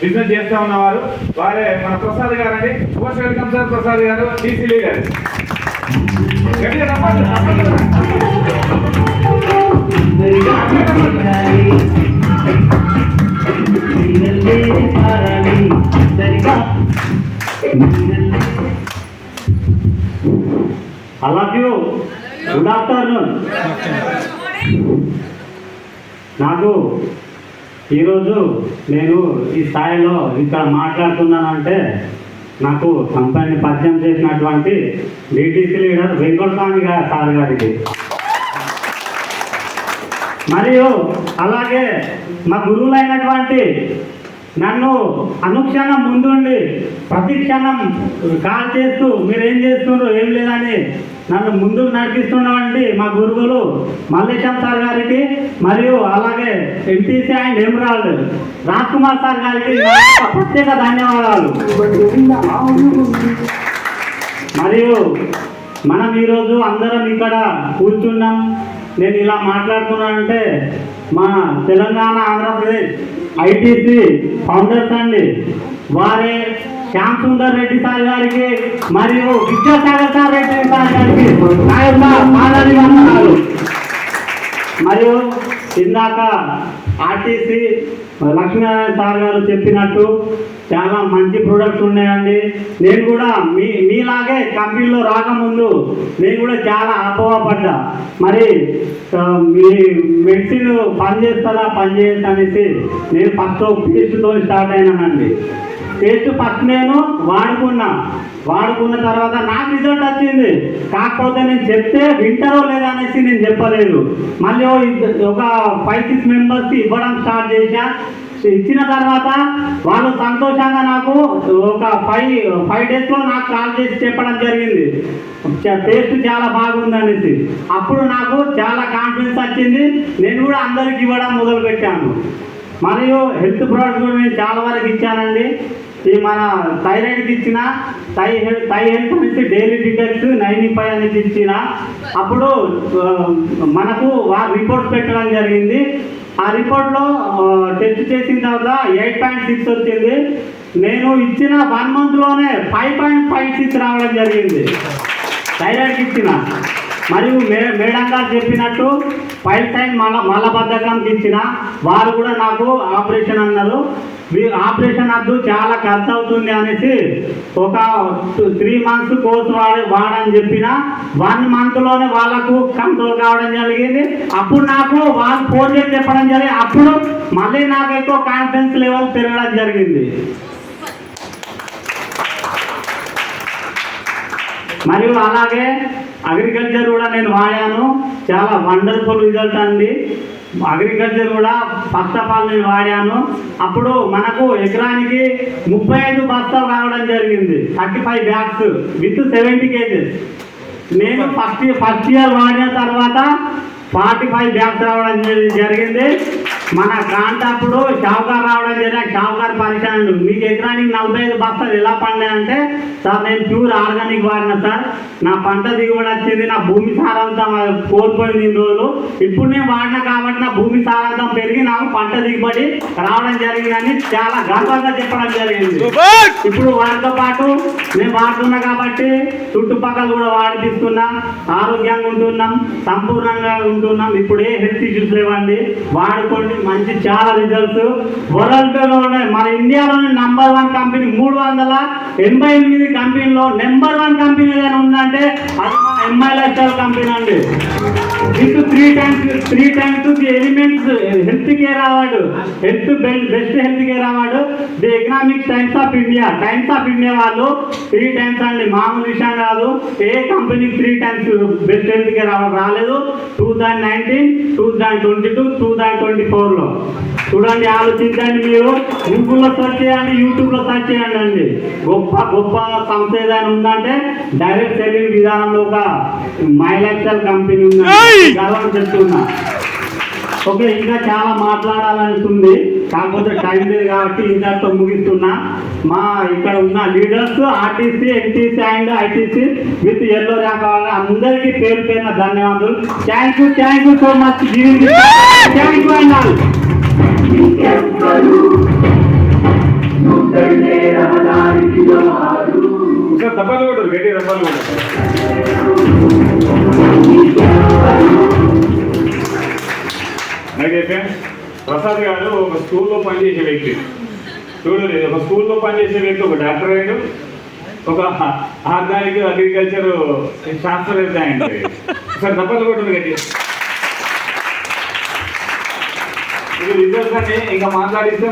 Business చేస్తా ఉన్నవారు వారే మన ప్రసాద్ గారు అండి మోస్ట్ వెల్కమ్ సార్ ప్రసాద్ గారు టీసీ లీడర్ గట్టిగా నమ్మద్దు, నమ్మద్దు. I love you. Good afternoon. నాకు ఈరోజు నేను ఈ స్థాయిలో ఇక్కడ మాట్లాడుతున్నానంటే నాకు కంపెనీ పరిచయం చేసినటువంటి బీటీసీ లీడర్ వెంకటస్వామి గారు సార్ గారికి. మరియు అలాగే మా గురువులైనటువంటి నన్ను అనుక్షణం ముందుండి ప్రతి క్షణం కాల్ చేస్తూ మీరు ఏం చేస్తున్నారు? ఏం లేదని నన్ను ముందుకు నడిపిస్తున్నామండి మా గురువులు మల్లేశం సార్ గారికి మరియు అలాగే MPC and emerald Raj Kumar sir గారికి ప్రత్యేక ధన్యవాదాలు. మరియు మనం ఈరోజు అందరం ఇక్కడ కూర్చున్నాం. నేను ఇలా మాట్లాడుతున్నానంటే మా తెలంగాణ ఆంధ్రప్రదేశ్ ఐటీసీ ఫౌండర్స్ అండి. వారే శ్యామ్ సుందర్ రెడ్డి సార్ గారికి మరియు విద్యాసాగర్ సార్ రెడ్డి సార్ గారికి నా మరియు ఇందాక ఆర్టీసీ లక్ష్మీనారాయణ సార్ గారు చెప్పినట్టు చాలా మంచి ప్రొడక్ట్స్ ఉన్నాయండి. నేను కూడా మీ మీలాగే కంపెనీలో రాకముందు నేను కూడా చాలా అపోహపడ్డా మరి మీ మెడిసిన్ పని చేస్తారా అనేసి నేను ఫస్ట్ పీస్తో స్టార్ట్ అయినానండి. టెస్ట్ ఫస్ట్ నేను వాడుకున్నా. వాడుకున్న తర్వాత నాకు రిజల్ట్ వచ్చింది. కాకపోతే నేను చెప్తే వింటారో లేదా అనేసి నేను చెప్పలేదు. మళ్ళీ ఒక ఫైవ్ సిక్స్ మెంబర్స్కి ఇవ్వడం స్టార్ట్ చేశా. ఇచ్చిన తర్వాత వాళ్ళు సంతోషంగా నాకు ఒక ఫైవ్ ఫైవ్ డేస్లో నాకు కాల్ చేసి చెప్పడం జరిగింది. టేస్ట్ చాలా బాగుంది అనేసి. అప్పుడు నాకు చాలా కాన్ఫిడెన్స్ వచ్చింది. నేను కూడా అందరికి ఇవ్వడం మొదలుపెట్టాను. మరియు హెల్త్ ప్రోడక్ట్స్ కూడా నేను చాలా వరకు ఇచ్చానండి. ఈ మన థైరాయిడ్కి ఇచ్చిన థై హెల్త్ థై హెల్త్ అనేసి డైలీ డిటెక్ట్ నైన్టీ ఫైవ్ అనేసి ఇచ్చిన అప్పుడు మనకు వారు రిపోర్ట్ పెట్టడం జరిగింది. ఆ రిపోర్ట్లో టెస్ట్ చేసిన తర్వాత ఎయిట్ పాయింట్ సిక్స్ వచ్చింది. నేను ఇచ్చిన వన్ మంత్లోనే ఫైవ్ పాయింట్ ఫైవ్ సిక్స్ రావడం జరిగింది. థైరాయిడ్కి ఇచ్చిన మరియు మే మేడం గారు చెప్పినట్టు ఫైవ్ టైం మల మలబద్ధకంకి ఇచ్చిన వారు కూడా నాకు ఆపరేషన్ అన్నారు. మీరు ఆపరేషన్ వద్దు చాలా ఖర్చు అవుతుంది అనేసి ఒక త్రీ మంత్స్ కోర్స్ వాడి వాడని చెప్పిన వన్ మంత్లోనే వాళ్ళకు కంట్రోల్ కావడం జరిగింది. అప్పుడు నాకు వాళ్ళు ఫోన్ చేసి చెప్పడం జరిగింది అప్పుడు మళ్ళీ నాకు ఎక్కువ కాన్ఫిడెన్స్ లెవెల్ పెరగడం జరిగింది. మరియు అలాగే అగ్రికల్చర్ కూడా నేను వాడాను. చాలా వండర్ఫుల్ రిజల్ట్ అండి. అగ్రికల్చర్ కూడా ఫస్ట్ నేను వాడాను. అప్పుడు మనకు ఎకరానికి ముప్పై ఐదు బస్తాలు రావడం జరిగింది. Thirty five bags with seventy kgs. నేను ఫస్ట్ ఫస్ట్ ఇయర్ వాడిన తర్వాత ఫార్టీ ఫైవ్ బ్యాగ్స్ రావడం జరిగింది. మన కాంట అప్పుడు షావుకార్ రావడం జరిగింది షావుకార్ పరిచయం మీకు ఎకరానికి నలభై ఐదు బస్తాలు ఎలా పండాయంటే సార్ నేను ప్యూర్ ఆర్గానిక్ వాడిన సార్. నా పంట దిగుబడి వచ్చింది నా భూమి సారాంతం కోల్పోయింది ఇన్ని రోజులు. ఇప్పుడు నేను వాడిన కాబట్టి నా భూమి సారాంతం పెరిగి నాకు పంట దిగుబడి రావడం జరిగిందని చాలా గర్వంగా చెప్పడం జరిగింది. ఇప్పుడు వాటితో పాటు మేము వాడుతున్నా కాబట్టి చుట్టుపక్కల కూడా వాడిపిస్తున్నా ఆరోగ్యంగా ఉంటున్నాం సంపూర్ణంగా ఉంటున్నాం. ఇప్పుడు ఏ హెల్త్ ఇష్యూస్ లేవండి. వాడుకోండి మంచి చాలా రిజల్ట్స్ వరల్డ్ ఉన్నాయి మన ఇండియాలోనే నంబర్ వన్ కంపెనీ మూడు వందల ఎనభై ఎనిమిది కంపెనీలో నెంబర్ వన్ కంపెనీ ఏదైనా ఉందంటే అది మన కంపెనీ అండి. With three times three times the elements health care award health best health care award the Economic Times of India Times of India వాళ్ళు త్రీ టైమ్స్ అండి. మామూలు విషయం కాదు. ఏ కంపెనీకి three times best health care award రాలేదు? Two thousand nineteen two thousand twenty two two thousand twenty ఫోర్లో చూడండి ఆలోచించండి మీరు. గూగుల్లో సెర్చ్ చేయండి యూట్యూబ్లో సెర్చ్ చేయండి అండి. గొప్ప గొప్ప సంస్థ ఏదైనా ఉందంటే డైరెక్ట్ సెల్లింగ్ విధానంలో ఒక మైలాక్టల్ కంపెనీ గర్వం చెప్తున్నా. ఓకే ఇంకా చాలా మాట్లాడాలనుకుంది. కాకపోతే టైం లేదు కాబట్టి ఇంతతో ముగిస్తున్నా. మా ఇక్కడ ఉన్న leaders RTC NTC and ITC with yellow rank అందరికీ పేరు పేరున ధన్యవాదాలు. Thank you thank you so much thank you అన్నారు ఇంకా దెబ్బలు కొట్టరు గట్టి దెబ్బలు కొట్టరు అయితే ప్రసాద్ గారు ఒక స్కూల్లో పనిచేసే వ్యక్తి. చూడండి ఒక స్కూల్లో పనిచేసే వ్యక్తి ఒక డాక్టర్ అయ్యాడు ఒక ఆర్గానిక్ అగ్రికల్చర్ శాస్త్రవేత్త అయింది సార్ దెబ్బలు కూడా గట్టి ఇది రిజల్ట్స్ అని ఇంకా మాట్లాడిస్తే